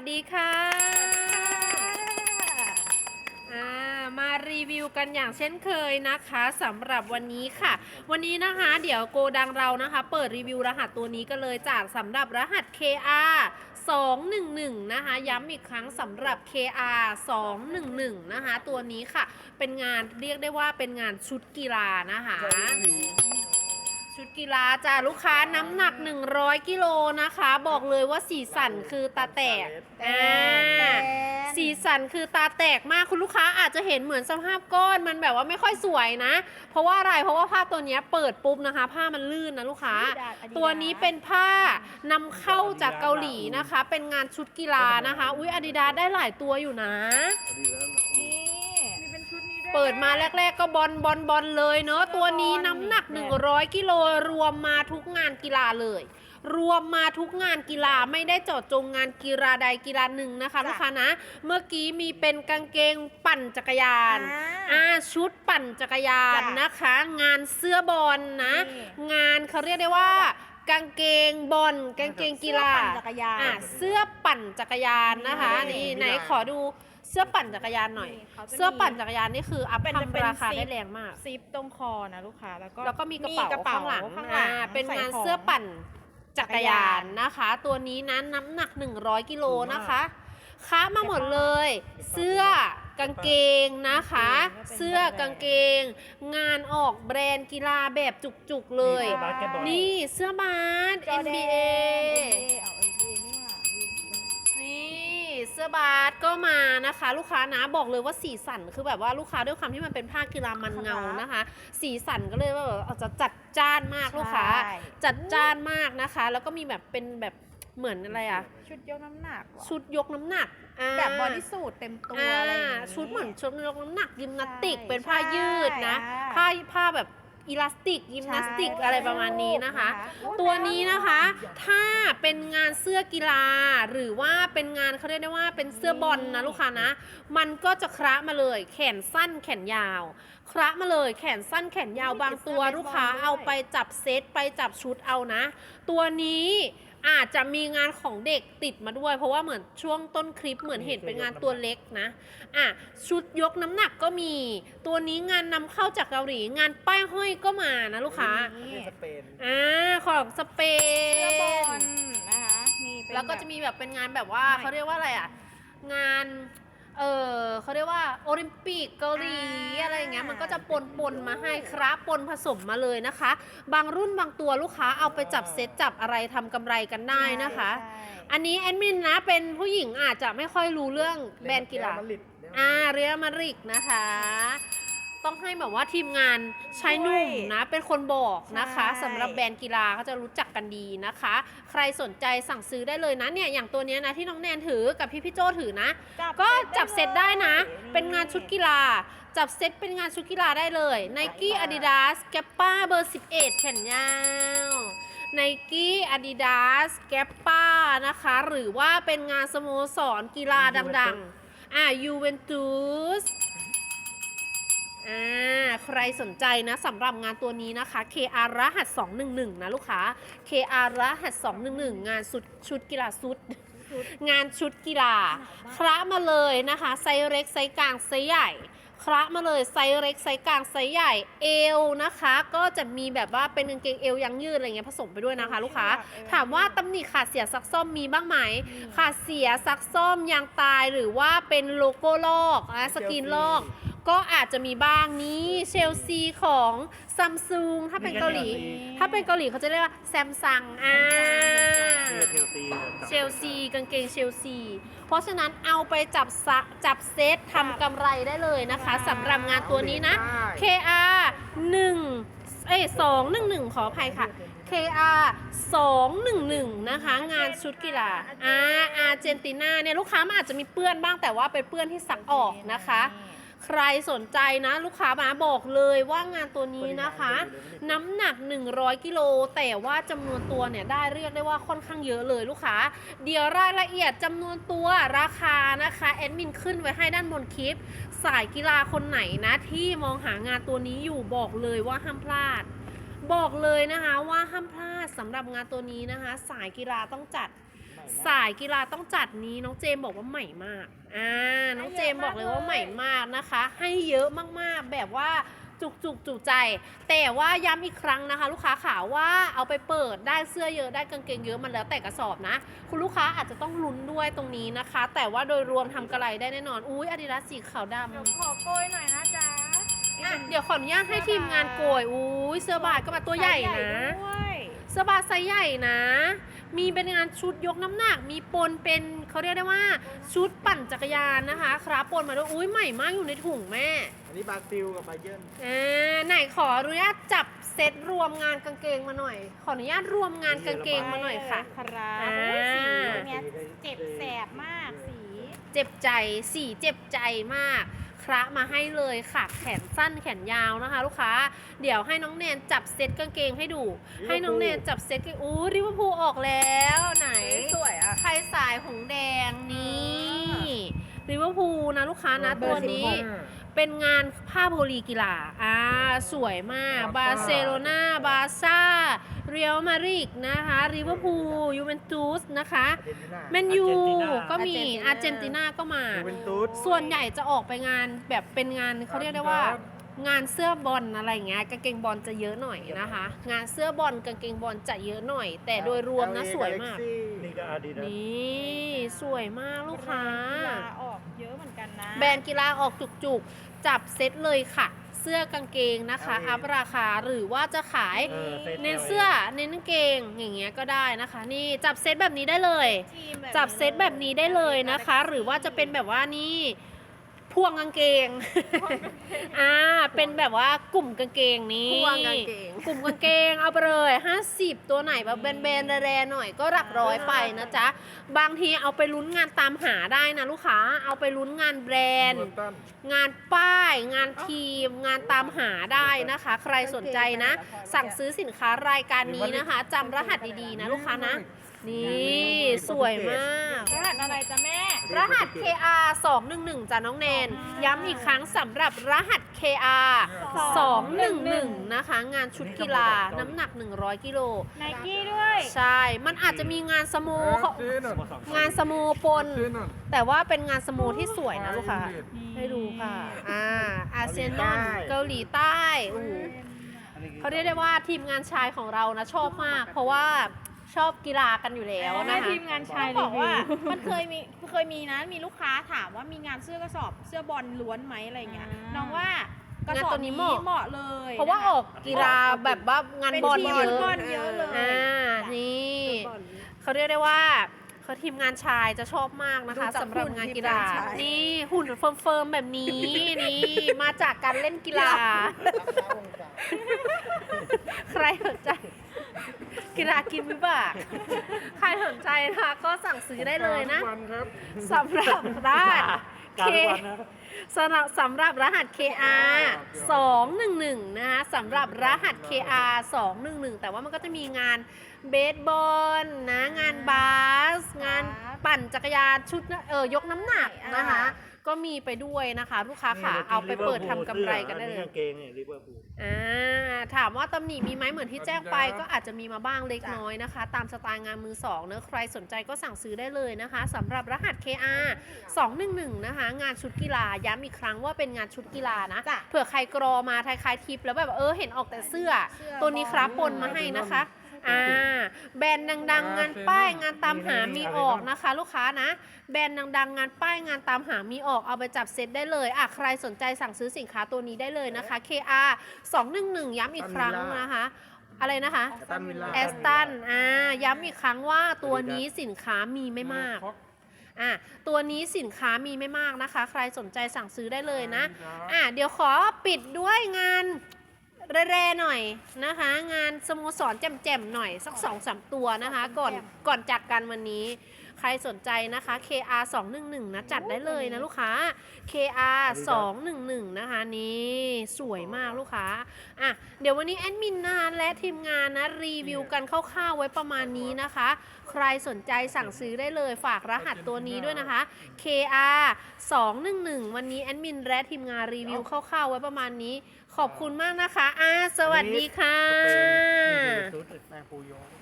สดีค่ะอ่ามารีวิวกันอย่างเช่นเคยนะคะสำหรับวันนี้ค่ะ วันนี้นะคะเดี๋ยวโกดังเรานะคะ เปิดรีวิวรหัสตัวนี้กันเลยจากสำหรับรหัส KR 211 นะคะ ย้ำอีกครั้งสำหรับ KR 211 นะคะ ตัวนี้ค่ะ เป็นงานเรียกได้ว่าเป็นงานชุดกีฬานะคะ ชุดกีฬาจ้าลูกค้าน้ำหนัก 100 กิโลนะคะ บอกเลยว่าสีสันคือตาแตกอ่าสีสันคือตาแตกมากคุณลูกค้าอาจจะเห็นเหมือนสภาพก้อนมันแบบว่าไม่ค่อยสวยนะ เพราะว่าอะไรเพราะว่าผ้าตัวเนี้ยเปิดปุ๊บนะคะ ผ้ามันลื่นนะลูกค้า ตัวนี้เป็นผ้านำเข้าจากเกาหลีนะคะ เป็นงานชุดกีฬานะคะ อุ๊ยอาดิดาได้หลายตัวอยู่นะนี่มี เป็นชุดนี้ด้วยเปิดมาแรก ๆ ก็บอลบอลบอลเลยเนอะตัวนี้น้ำหนัก 100 กิโลรวมมาทุกงานกีฬาเลย รวมมาทุกงานกีฬาไม่ได้เจาะจงงานกีฬาใดกีฬาหนึ่งนะคะลูกค้านะ เมื่อกี้มีเป็นกางเกงปั่นจักรยานอ่าชุดปั่นจักรยานจ้ะนะคะ งานเสื้อบอลนะ นี่ งานเขาเรียกได้ว่า กางเกงบอลกางเกงกีฬาเสื้อปั่นจักรยานอะเสื้อปั่นจักรยานนะคะ นี่นี่ไหนขอดูเสื้อปั่นจักรยานหน่อยนี่เขาจะมีเสื้อปั่นจักรยานนี่คืออัพเป็นจะทำเป็นราคาซิปได้แรงมากซิปตรงคอนะลูกค้าแล้วก็แล้วก็มีกระเป๋าข้างหลังข้างหลังอ่าเป็นงานใขเสื้อปั่นจักรยานนะคะ ตัวนี้นั้นน้ำหนัก 100 กิโลนะคะค้ามาหมดเลย เสื้อ กางเกงนะคะ เสื้อกางเกง งานออกแบรนด์กีฬาแบบจุกๆเลยนี่บาสเกตบอล นี่เสื้อบาส จอแดน NBA เอา NBA นี่หว่านี่เสื้อบาสก็มานะคะ ลูกค้านะบอกเลยว่าสีสันคือแบบว่าลูกค้าด้วยความที่มันเป็นผ้ากีฬามันเงานะคะ สีสันก็เลยว่าแบบอาจจะจัดจ้านมากลูกค้า ใช่จัดจ้านมากนะคะ แล้วก็มีแบบเป็นแบบเหมือนอะไรอะชุดยกน้ำหนักว่ะชุดยกน้ำหนัก อ่า แบบบอดี้สูทเต็มตัวอ่าอะไรอย่างงี้ ชุดเหมือนชุดยกน้ำหนักยิมนาสติกใช่เป็นผ้ายืดนะ ใช่ผ้าผ้าแบบอีลาสติก ยิมนาสติกใช่อะไรประมาณนี้นะคะโอ้โหตัวนี้นะคะ ถ้าเป็นงานเสื้อกีฬา หรือว่าเป็นงานเขาเรียกได้ว่าเป็นเสื้อบอลนะลูกค้านะ มันก็จะคระมาเลย แขนสั้นแขนยาว คระมาเลยแขนสั้นแขนยาวบางตัวลูกค้าเอาไปจับเซตไปจับชุดเอานะ ตัวนี้ อาจจะมีงานของเด็กติดมาด้วย เพราะว่าเหมือนช่วงต้นคลิปเหมือนเห็นเป็นงานตัวเล็กนะอะชุดยกน้ำหนักก็มี ตัวนี้งานนำเข้าจากเกาหลี งานป้ายห้อยก็มานะลูกค้านี่สเปนอ่าของสเปเสื้อบอลนนะคะนี่เป็นแล้วก็จะมีแบบเป็นงานแบบว่าใหม่เขาเรียกว่าอะไรอะ งาน เออเขาเรียกว่าโอลิมปิกเกาหลีอ่าอะไรอย่างเงี้ยมันก็จะปนปนๆมาให้ครับปนผสมมาเลยนะคะ บางรุ่นบางตัวลูกค้าเอาไปจับเซตจับอะไรทำกำไรกันได้นะคะใช่อันนี้แอดมินนะเป็นผู้หญิงอาจจะไม่ค่อยรู้เรื่องแบรนด์กีฬาเรอัลมาดริดอ่าเรียลมาดริกนะคะ ต้องให้แบบว่าทีมงานชายหนุ่มนะเป็นคนบอกนะคะสำหรับแบรนด์กีฬาเขาจะรู้จักกันดีนะคะ ใครสนใจสั่งซื้อได้เลยนะเนี่ยอย่างตัวเนี้ยนะที่น้องแนนถือกับพี่พี่โจถือนะ ก็จับเซตได้นะ เป็นงานชุดกีฬา จับเซตเป็นงานชุดกีฬาได้เลย Nike Adidas g a p p a เบอร์ 11 แขนยาว Nike Adidas g a p p a นะคะ หรือว่าเป็นงานสโมสรกีฬาดังๆอ่า Juventus อ่าใครสนใจนะสำหรับงานตัวนี้นะคะ KR รหัส211 นะลูกค้า KR รหัส211 งานสุดชุดกีฬาสุด งานชุดกีฬาคละมาเลยนะคะ ไซส์เล็กไซส์กลางไซส์ใหญ่คละมาเลยไซส์เล็กไซส์กลางไซส์ใหญ่เอวนะคะ ก็จะมีแบบว่าเป็นกางเกงเอวยังยืดอะไรเงี้ยผสมไปด้วยนะคะ ลูกค้า ถามว่าตำหนิขาดเสียซักซ่อมมีบ้างไหมขาดเสียซักซ่อมยางตายหรือว่าเป็นโลโก้ลอกอะสกรีนลอก ก็อาจจะมีบ้างนี้เชลซีของซัมซุงถ้าเป็นเกาหลีถ้าเป็นเกาหลีเขาจะเรียกว่าแซมซังอ่า เชลซีเชลซีกางเกงเชลซี เพราะฉะนั้นเอาไปจับสะจับเซตทำกำไรได้เลยนะคะสำหรับงานตัวนี้นะ KR 1เอ้ย211 ขออภัยค่ะ KR 211 นะคะ งานชุดกีฬาอ่าอาร์เจนตินาเนี่ย ลูกค้ามันอาจจะมีเปื้อนบ้างแต่ว่าเป็นเปื้อนที่ซักออกนะคะ ใครสนใจนะลูกค้ามาบอกเลยว่างานตัวนี้นะคะ น้ำหนัก 100 กิโลแต่ว่าจำนวนตัวเนี่ยได้เรียกได้ว่าค่อนข้างเยอะเลยลูกค้า เดี๋ยวรายละเอียดจำนวนตัวราคานะคะแอดมินขึ้นไว้ให้ด้านบนคลิป สายกีฬาคนไหนนะที่มองหางานตัวนี้อยู่บอกเลยว่าห้ามพลาด บอกเลยนะคะว่าห้ามพลาดสำหรับงานตัวนี้นะคะ สายกีฬาต้องจัด สายกีฬาต้องจัดนี้น้องเจมบอกว่าใหม่มากอ่าน้องเจมบอกเลยว่าใหม่มากนะคะ ให้เยอะมากๆแบบว่าจุกจุกจุใจ แต่ว่าย้ำอีกครั้งนะคะ ลูกค้าขาว่าเอาไปเปิดได้เสื้อเยอะได้กางเกงเยอะมันแล้วแต่กระสอบนะ คุณลูกค้าอาจจะต้องลุ้นด้วยตรงนี้นะคะ แต่ว่าโดยรวมทำกระไรได้แน่นอนอุ้ยอาดิดาสสีขาวดำเดี๋ยวขอโกยหน่อยนะจ๊ะอะเดี๋ยวขออนุญาตให้ทีมงานโกยอุ้ยเสื้อบาทก็มาตัวใหญ่นะด้วยเสื้อบาทไซส์ใหญ่นะ มีเป็นงานชุดยกน้ำหนัก มีปนเป็นเขาเรียกได้ว่าชุดปั่นจักรยานนะคะครับปนมาด้วยอุ้ยใหม่มากอยู่ในถุงแม่อันนี้บราซิลกับบาเยิร์นอ่าไหนขออนุญาตจับเซตรวมงานกางเกงมาหน่อย ขออนุญาตรวมงานกางเกงมาหน่อยค่ะ ครับอ่าโอ้ยสีเนี่ยเจ็บแสบมากสี เจ็บใจสีเจ็บใจมากค ระมาให้เลยค่ะ แขนสั้นแขนยาวนะคะ ลูกค้า เดี๋ยวให้น้องแนนจับเซตกางเกงให้ดู ให้น้องแนนจับเซตกางอู้ริเวอร์พูลออกแล้วไหนสวยอะใครสายหงแดงนี่ริเวอร์พูลนะลูกค้านะตัวนี้เป็นงานผ้าโพลีกีฬาอ่าสวยมาก บาร์เซโลนาบาร์ซ่า เรียลมาดริกนะคะริเวอร์พูลยูเวนตุสนะคะอาร์เจนตินาแมนยูก็มีอาอาร์ร์เจเจนนติตินานาก็มายูเวนตุสส่วนใหญ่จะออกไปงานแบบเป็นงานเขาเรียกได้ว่างานเสื้อบอลอะไรอย่างเงี้ยกางเกงบอลจะเยอะหน่อยนะคะ งานเสื้อบอลกางเกงบอลจะเยอะหน่อย แต่โดยรวมนะสวยมาก นี่ก็อาดิดาสนี่สวยมากลูกค้าลาออกเยอะเหมือนกันนะ แบรนด์กีฬาออกจุกๆ จับเซตเลยค่ะ เสื้อกางเกงนะคะ อัพราคาหรือว่าจะขายเออซตเน้นเสื้อเน้นกางเกงอย่างเงี้ยก็ได้นะคะ นี่จับเซตแบบนี้ได้เลยจับเซตแบบนี้ได้เลยนะคะ หรือว่าจะเป็นแบบว่านี่ พวงกางเกง อ่า เป็นแบบว่ากลุ่มกางเกงนี้พวงกางเกง กลุ่มกางเกงเอาไปเลย50 ตัวไหนแบบแบนๆแรๆหน่อยก็หลักร้อยไปนะจ๊ะ บางทีเอาไปลุ้นงานตามหาได้นะลูกค้า เอาไปลุ้นงานแบรนด์เบอร์ตันงานป้าย งานทีม งานตามหาได้นะคะ ใครสนใจนะ สั่งซื้อสินค้ารายการนี้นะคะจำรหัสดีๆนะลูกค้านะ นี่สวยมาก รหัสอะไรจ๊ะแม่ รหัส KR 211จ้ะน้องแนน ย้ำอีกครั้งสำหรับรหัส KR 211 นะคะ งานชุดกีฬาน้ำหนัก 100 กิโล ไนกี้ด้วย ใช่ มันอาจจะมีงานสโมเขาเจ๊หน่อยงานสโมปนเจ๊หน่อยแต่ว่าเป็นงานสโมที่สวยนะลูกค้าให้ดูค่ะ อ่า อาเซียนอนเกาหลีใต้โอ้โหเขาเรียกได้ว่าทีมงานชายของเรานะชอบมาก เพราะว่า ชอบกีฬากันอยู่แล้วแม่นะคะ ทีมงานชายต้องบอกว่ารีวิวมันเคยมีเคยมีนะมีลูกค้าถามว่ามีงานเสื้อกระสอบเสื้อบอลล้วนไหมอะไรเงี้ยอ่า น้องว่ากระงานสอบตัวนี้นี้เหมาะเหมาะเลยเพราะว่าออกกีฬาแบบว่างานเป็นบอลทีมเยอะบอลเยอะเลย อ่านี่เขาเรียกได้ว่าเขาทีมงานชายจะชอบมากนะคะดูจากสำหรับงานกีฬาหุ่นทีมงานชาย นี่หุ่นเฟิร์มๆแบบนี้ นี่มาจากการเล่นกีฬา ใครสนใจ กีฬากินวิบาก ใครสนใจนะคะก็สั่งซื้อได้เลยนะทุกวันครับสำหรับร้านการ K ทุกวันนะสำหรับสำหรับรหัส KR 211 นะคะสำหรับรหัส KR 211 แต่ว่ามันก็จะมีงานเบสบอลนะงานบาส งานปั่นจักรยานชุดนะเออยกน้ำหนักนะคะ ก็มีไปด้วยนะคะ ลูกค้าค่ะเอาไปเปิดทำกำไรกันได้เลอัยกางเกงเนี่ยลิเวอร์พูล อ่าถามว่าตำหนิมีไหมเหมือนที่แจ้งไป ก็อาจจะมีมาบ้างเล็กน้อยนะคะ ตามสไตล์งานมือสองเนอะใครสนใจก็สั่งซื้อได้เลยนะคะสำหรับรหัส KR 211 นะคะ งานชุดกีฬาย้ำอีกครั้งว่าเป็นงานชุดกีฬานะจ้ะ เผื่อใครกรอมาคล้ายๆทิปแล้วแบบเออเห็นออกแต่เสื้อเสื้อตัวนี้ครับปนมาให้นะคะ อ่าแบรนด์ดัง ๆ งานป้ายงานตามหามีออกนะคะ ลูกค้านะ แบรนด์ดัง ๆ งานป้ายงานตามหามีออกเอาไปจับเซตได้เลยอะใครสนใจสั่งซื้อสินค้าตัวนี้ได้เลยนะคะ KR 211 ย้ำอีกครั้งนะคะ อะไรนะคะตันวิลล่าแอสตันอ่าย้ำอีกครั้งว่าตัวนี้สินค้ามีไม่มากอะตัวนี้สินค้ามีไม่มากนะคะ ใครสนใจสั่งซื้อได้เลยนะอะเดี๋ยวขอปิดด้วยงาน แร่ๆหน่อยนะคะ งานสโมสรแจ่มๆหน่อยสัก2อสตัวนะคะ ก่อนก่อนจากกันวันนี้ ใครสนใจนะคะ KR 211นะจัดได้เลยนะลูกค้า KR 211นะคะนี่สวยมากลูกค้าอะเดี๋ยววันนี้แอดมินนานและทีมงานนะรีวิวกันคร่าวๆไว้ประมาณนี้นะคะ ใครสนใจสั่งซื้อได้เลยฝากรหัสตัวนี้ด้วยนะคะ KR 211วันนี้แอดมินและทีมงานรีวิวคร่าวๆไว้ประมาณนี้ ขอบคุณมากนะคะอ่าสวัสดีค่ะสเปนนี่คือชุดแมงปูโยง